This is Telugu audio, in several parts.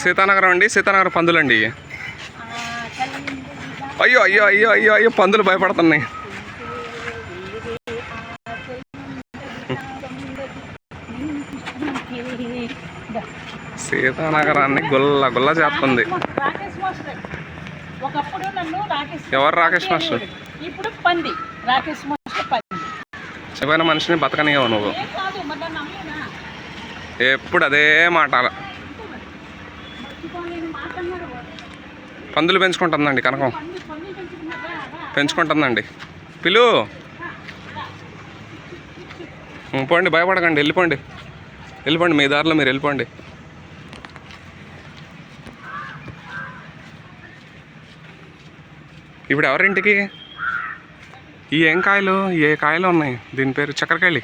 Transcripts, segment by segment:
సీతానగరం అండి? సీతానగరం పందులు అండి అయ్యో అయ్యో అయ్యో అయ్యో అయ్యో పందులు భయపడుతున్నాయి. సీతానగరాన్ని గుల్ల గుల్ల చేస్తుంది. ఎవరు రాకేష్ మాస్టర్? ఇప్పుడు పంది. రాకేష్ మాస్టర్ పంది. చనిపోయిన మనిషిని బతకనియవు నువ్వు. ఎప్పుడు అదే మాట పందులు పెంచుకుంటుందండి కనకం. పెంచుకుంటుందండి. పిలు. పోండి భయపడకండి వెళ్ళిపోండి. వెళ్ళిపోండి మీ దారిలో మీరు వెళ్ళిపోండి. ఇప్పుడు ఎవరింటికి? ఈ ఏం కాయలు? ఏ కాయలు ఉన్నాయి? దీని పేరు చక్కెరకాయలు.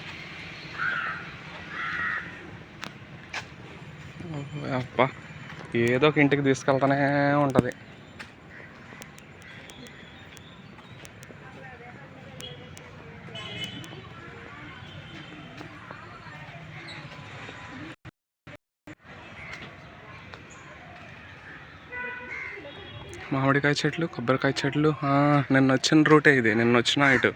అబ్బా. ఏదో ఒక ఇంటికి తీసుకెళ్తానే ఉంటుంది. మామిడికాయ చెట్లు కొబ్బరికాయ చెట్లు నిన్న వచ్చిన రూటే ఇది నిన్న వచ్చిన ఇటు.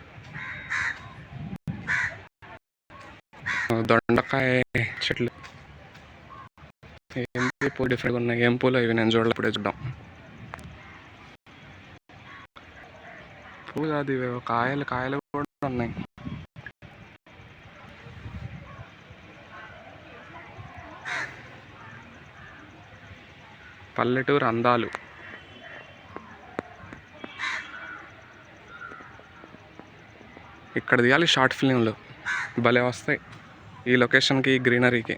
దొండకాయ చెట్లు. ఏం పూలు డిఫరెంట్గా ఉన్నాయి ఏం పూలు ఇవి నేను చూడలేప్పుడే చూద్దాం. పూలు కాదు ఇవి కాయలు కాయలు కూడా ఉన్నాయి. పల్లెటూరు అందాలు. ఇక్కడ దిగాలి షార్ట్ ఫిలింలు. భలే వస్తాయి. ఈ లొకేషన్కి ఈ గ్రీనరీకి.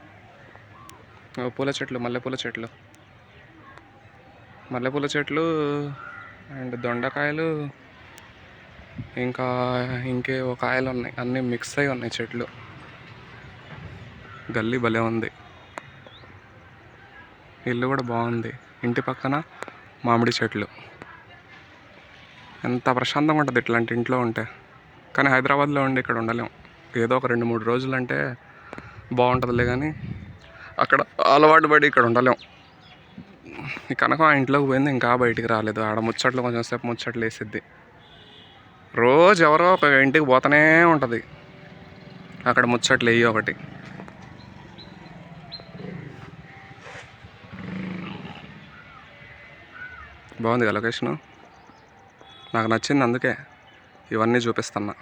పూల చెట్లు మల్లెపూల చెట్లు. మల్లెపూల చెట్లు అండ్ దొండకాయలు ఇంకా ఇంకే ఒక కాయలు ఉన్నాయి అన్నీ మిక్స్ అయి ఉన్నాయి చెట్లు. గల్లీ భలే ఉంది. ఇల్లు కూడా బాగుంది. ఇంటి పక్కన మామిడి చెట్లు. ఎంత ప్రశాంతంగా ఉంటుంది ఇట్లాంటి ఇంట్లో ఉంటే. కానీ హైదరాబాద్లో ఉండి ఇక్కడ ఉండలేము ఏదో ఒక రెండు మూడు రోజులు అంటే బాగుంటుందిలే కానీ అక్కడ అలవాటు పడి ఇక్కడ ఉండలేం. కనుక ఆ ఇంట్లోకి పోయింది ఇంకా బయటికి రాలేదు. ఆడ ముచ్చట్లు కొంచెం సేపు ముచ్చట్లు వేసిద్ది. రోజు ఎవరో ఒక ఇంటికి పోతూనే ఉంటుంది. అక్కడ ముచ్చట్లు వేయి ఒకటి. బాగుంది కదా లొకేషను? నాకు నచ్చింది అందుకే ఇవన్నీ చూపిస్తున్నా.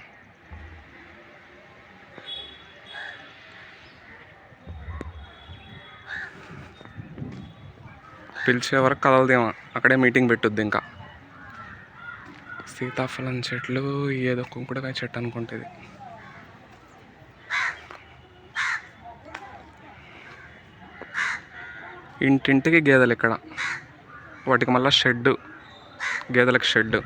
పిలిచే వరకు కదలదేమో. అక్కడే మీటింగ్ పెట్టుద్ది ఇంకా. సీతాఫలం చెట్లు ఏదో కుంకుడుకాయ చెట్టు అనుకుంటుంది. ఇంటింటికి గేదెలు ఇక్కడ. వాటికి మళ్ళీ షెడ్డు. గేదెలకు షెడ్డు.